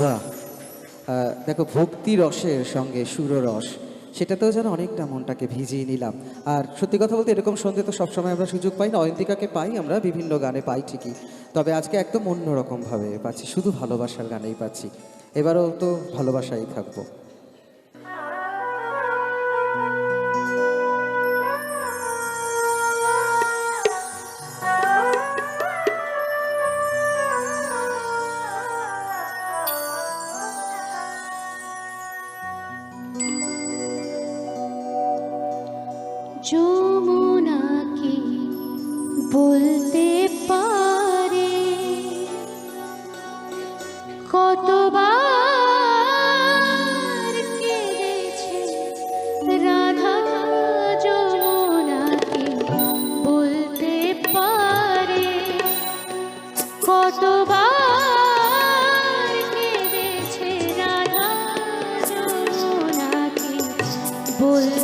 বাহ। দেখো, ভক্তি রসের সঙ্গে সুররস, সেটাতেও যেন অনেকটা মনটাকে ভিজিয়ে নিলাম। আর সত্যি কথা বলতে, এরকম সন্ধে তো সবসময় আমরা সুযোগ পাই না। অয়ন্তিকাকে পাই, আমরা বিভিন্ন গানে পাই ঠিকই। তবে আজকে একদম অন্যরকমভাবে পাচ্ছি, শুধু ভালোবাসার গানেই পাচ্ছি। এবারও তো ভালোবাসাই থাকব। যমুনা কি বলতে পারে। কতবার কেঁদেছে রাধা যমুনা কি বলতে পারে। কতবার বলতে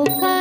bukan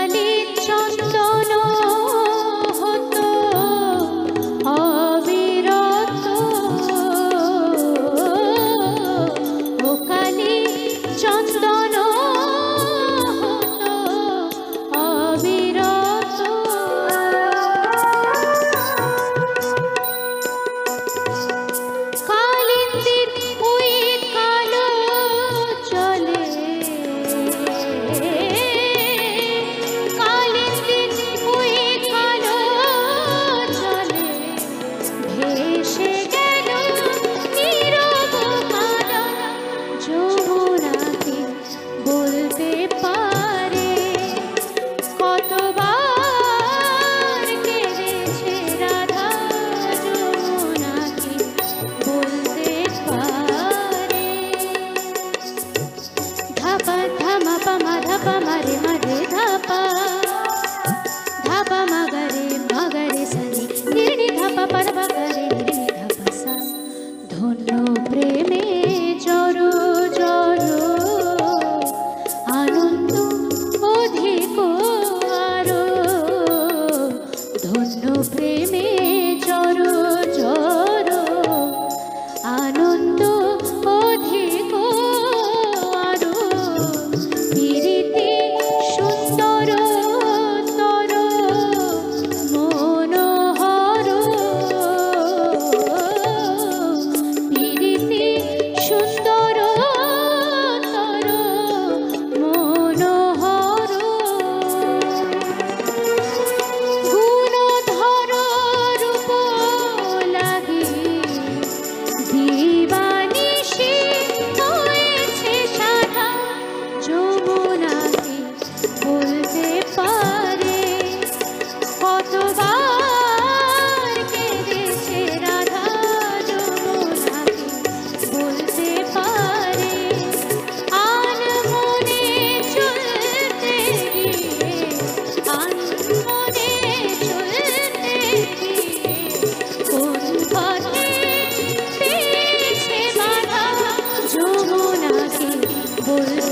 roses